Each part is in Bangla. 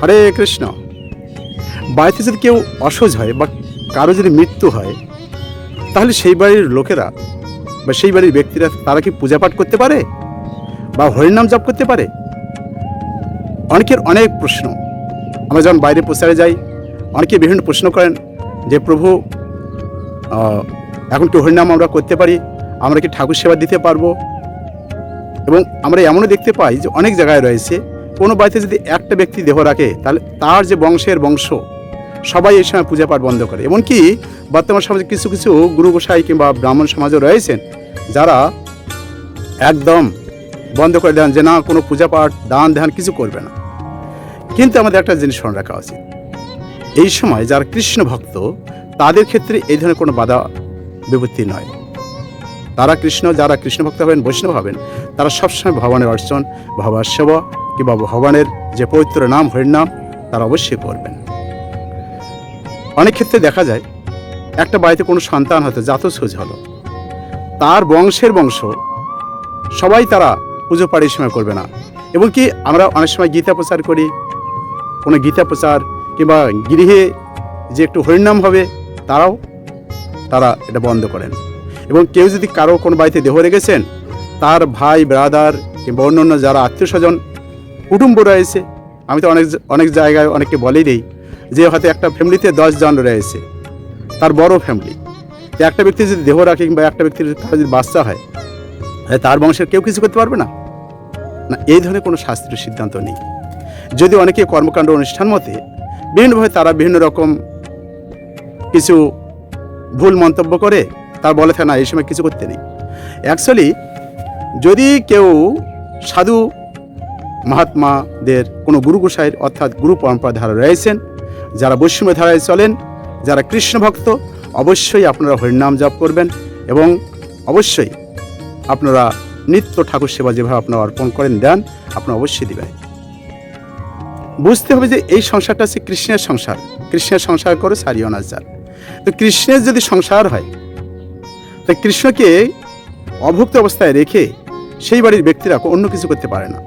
হরে কৃষ্ণ। বাড়িতে যদি কেউ অসহজ হয় বা কারও যদি মৃত্যু হয়, তাহলে সেই বাড়ির লোকেরা বা সেই বাড়ির ব্যক্তিরা তারা কি পূজা পাঠ করতে পারে? বা হরিনাম জপ করতে পারে? অনেকের অনেক প্রশ্ন। আমরা যখন বাইরে প্রচারে যাই, অনেকে বিভিন্ন প্রশ্ন করেন যে, প্রভু এখন কি হরিনাম আমরা করতে পারি? আমরা কি ঠাকুর সেবা দিতে পারব? এবং আমরা এমনও দেখতে পাই যে, অনেক জায়গায় রয়েছে কোনো বাড়িতে যদি একটা ব্যক্তি দেহ রাখে, তাহলে তার যে বংশের বংশ, সবাই এই সময় পূজা পাঠ বন্ধ করে। এমনকি বর্তমান সমাজে কিছু কিছু গুরু গোসাই কিংবা ব্রাহ্মণ সমাজও রয়েছেন, যারা একদম বন্ধ করে দেন যে না, কোনো পূজা পাঠ, দান, ধ্যান কিছু করবে না। কিন্তু আমাদের একটা জিনিস স্মরণ রাখা উচিত। এই সময় যারা কৃষ্ণ ভক্ত, তাদের ক্ষেত্রে এই ধরনের কোনো বাধা বিপত্তি নয়। তারা কৃষ্ণ, যারা কৃষ্ণ ভক্ত হবেন, বৈষ্ণব হবেন, তারা সবসময় ভগবানের অর্চন ভগবান সেবা কিংবা ভগবানের যে পবিত্র নাম হরিনাম তারা অবশ্যই করবেন। অনেক ক্ষেত্রে দেখা যায়, একটা বাড়িতে কোনো সন্তান হয়তো জাত সোজ হলো, তার বংশের বংশ সবাই তারা পুজো পাড়ি এই সময় করবে না। এবং কি আমরা অনেক সময় গীতা প্রচার করি, কোনো গীতা প্রচার কিংবা গৃহে যে একটু হরিনাম হবে, তারাও তারা এটা বন্ধ করেন। এবং কেউ যদি কারও কোনো বাড়িতে দেহ রেখেছেন, তার ভাই ব্রাদার কিংবা অন্য অন্য যারা আত্মীয় স্বজন কুটুম্ব রয়েছে, আমি তো অনেক অনেক জায়গায় অনেককে বলেই দিই যে হয়তো একটা ফ্যামিলিতে জন রয়েছে, তার বড় ফ্যামিলি। একটা ব্যক্তি যদি দেহ রাখে কিংবা একটা ব্যক্তির যদি বাচ্চা হয় তার বংশের কেউ কিছু করতে পারবে না? না, এই ধরনের কোনো শাস্ত্রীয় সিদ্ধান্ত নেই। যদি অনেকে কর্মকাণ্ড অনুষ্ঠান মতে বিভিন্নভাবে তারা বিভিন্ন রকম কিছু ভুল মন্তব্য করে তার বলে থাকে না এই সময় কিছু করতে নেই। অ্যাকচুয়ালি যদি কেউ সাধু মহাত্মাদের কোনো গুরু গোসাইয়ের অর্থাৎ গুরু পরম্পরা ধারা রয়েছেন, যারা বৈষ্ণব ধারায় চলেন, যারা কৃষ্ণ ভক্ত, অবশ্যই আপনারা হরিনাম জপ করবেন এবং অবশ্যই আপনারা নিত্য ঠাকুর সেবা যেভাবে আপনারা অর্পণ করেন, দেন আপনারা অবশ্যই দিবেন। বুঝতে হবে যে এই সংসারটা হচ্ছে কৃষ্ণের সংসার। কৃষ্ণের সংসার করে, সারিও না যার। তো কৃষ্ণের যদি সংসার হয় তো কৃষ্ণকে অভুক্ত অবস্থায় রেখে সেই বাড়ির ব্যক্তিরা অন্য কিছু করতে পারে না।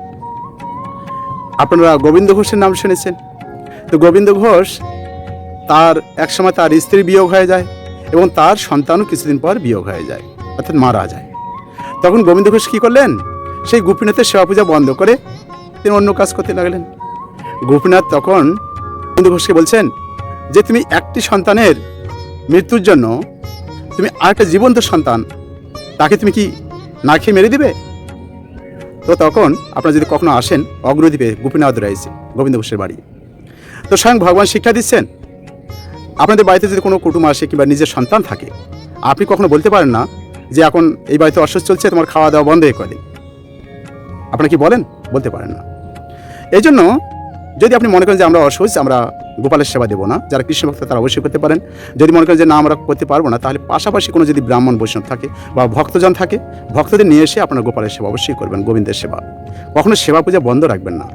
আপনারা গোবিন্দ ঘোষের নাম শুনেছেন। তো গোবিন্দ ঘোষ তার একসময় তার স্ত্রী বিয়োগ হয়ে যায় এবং তার সন্তানও কিছুদিন পর বিয়োগ হয়ে যায়, অর্থাৎ মারা যায়। তখন গোবিন্দ ঘোষ কী করলেন? সেই গোপীনাথের সেবা পূজা বন্ধ করে তিনি অন্য কাজ করতে লাগলেন। গোপীনাথ তখন গোবিন্দ ঘোষকে বলছেন যে, তুমি একটি সন্তানের মৃত্যুর জন্য তুমি আরেকটা জীবন্ত সন্তান, তাকে তুমি কি না খেয়ে মেরে দিবে? তো তখন আপনারা যদি কখনো আসেন, অগ্রদ্বীপে গোপীনাথ রয়েছে গোবিন্দ ঘোষের বাড়ি। তো স্বয়ং ভগবান শিক্ষা দিচ্ছেন, আপনাদের বাড়িতে যদি কোনো কুটুম আসে কিংবা নিজের সন্তান থাকে, আপনি কখনো বলতে পারেন না যে এখন এই বাড়িতে অসুস্থ চলছে, তোমার খাওয়া দাওয়া বন্ধ হয়ে করে আপনারা কি বলেন? বলতে পারেন না। এই জন্য যদি আপনি মনে করেন যে আমরা অসহজ, আমরা গোপালের সেবা দেবো না, যারা কৃষ্ণ ভক্ত, তারা অবশ্যই করতে পারেন। যদি মনে করেন যে না, আমরা করতে পারব না, তাহলে পাশাপাশি কোনো যদি ব্রাহ্মণ, বৈষ্ণব থাকে বা ভক্তজন থাকে, ভক্তদের নিয়ে এসে আপনারা গোপালের সেবা অবশ্যই করবেন, গোবিন্দের সেবা। কখনো সেবা পূজা বন্ধ রাখবেন না।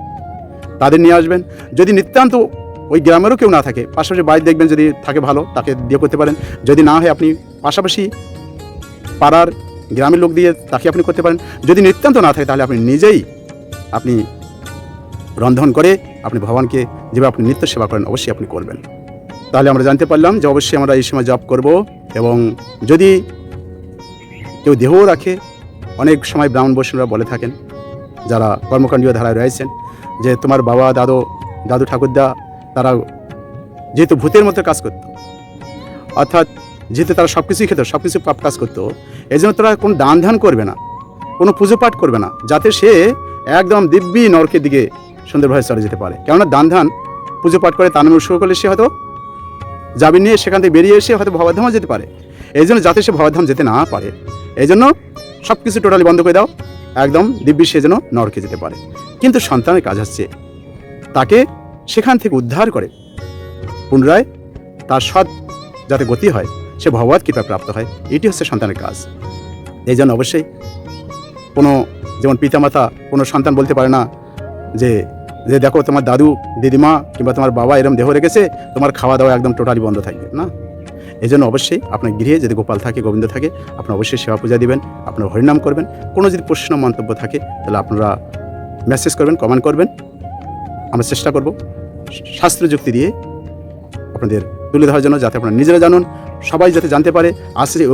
তাদের নিয়ে আসবেন। যদি নিত্যান্ত ওই গ্রামেরও কেউ না থাকে, পাশাপাশি বাড়ি দেখবেন যদি থাকে ভালো, তাকে দিয়ে করতে পারেন। যদি না হয়, আপনি পাশাপাশি পাড়ার গ্রামের লোক দিয়ে তাকে আপনি করতে পারেন। যদি নিত্যান্ত না থাকে, তাহলে আপনি নিজেই আপনি রন্ধন করে আপনি ভগবানকে যেভাবে আপনি নিত্য সেবা করেন, অবশ্যই আপনি করবেন। তাহলে আমরা জানতে পারলাম যে অবশ্যই আমরা এই সময় জব করব এবং যদি কেউ দেহও রাখে, অনেক সময় ব্রাহ্মণ বৈষ্ণবরা বলে থাকেন, যারা কর্মকাণ্ডীয় ধারায় রয়েছেন, যে তোমার বাবা, দাদু দাদু ঠাকুরদা, তারা যেহেতু ভূতের মতো কাজ করত, অর্থাৎ যেহেতু তারা সব কিছুই খেত সব কিছু পাপ কাজ করতো এই জন্য তারা কোনো দান ধ্যান করবে না, কোনো পুজো পাঠ করবে না, যাতে সে একদম দিব্যি নরকের দিকে সুন্দরভাবে চলে যেতে পারে। কেননা দান ধ্যান পুজো পাঠ করে তার নামে উৎসর্গ করলে সে হয়তো যাবি নিয়ে সেখান থেকে বেরিয়ে এসে হয়তো ভবাধামও যেতে পারে। এই জন্য যাতে সে ভবাধাম যেতে না পারে, এই জন্য সব কিছু টোটালি বন্ধ করে দাও। একদম দিব্যি সে যেন নরকে যেতে পারে। কিন্তু সন্তানের কাজ হচ্ছে তাকে সেখান থেকে উদ্ধার করে পুনরায় তার সৎ যাতে গতি হয়, সে ভগবত কৃপা প্রাপ্ত হয়। এটি হচ্ছে সন্তানের কাজ। এই জন্য অবশ্যই কোনো যেমন পিতামাতা কোনো সন্তান বলতে পারে না যে যে দেখো তোমার দাদু, দিদিমা কিংবা তোমার বাবা এরম দেহ রেখেছে, তোমার খাওয়া দাওয়া একদম টোটালি বন্ধ থাকবে, না? এই জন্য অবশ্যই আপনার গৃহে যদি গোপাল থাকে, গোবিন্দ থাকে, আপনার অবশ্যই সেবা পূজা দিবেন, আপনার হরিনাম করবেন। কোনো যদি প্রশ্ন, মন্তব্য থাকে, তাহলে আপনারা মেসেজ করবেন কমেন্ট করবেন। আমরা চেষ্টা করব শাস্ত্র যুক্তি দিয়ে আপনাদের তুলে ধরার জন্য, যাতে আপনারা নিজেরা জানুন, সবাই যাতে জানতে পারে আসলে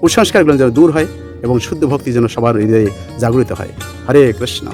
কুসংস্কারগুলো যেন দূর হয় এবং শুদ্ধ ভক্তি যেন সবার হৃদয়ে জাগরিত হয়। হরে কৃষ্ণ।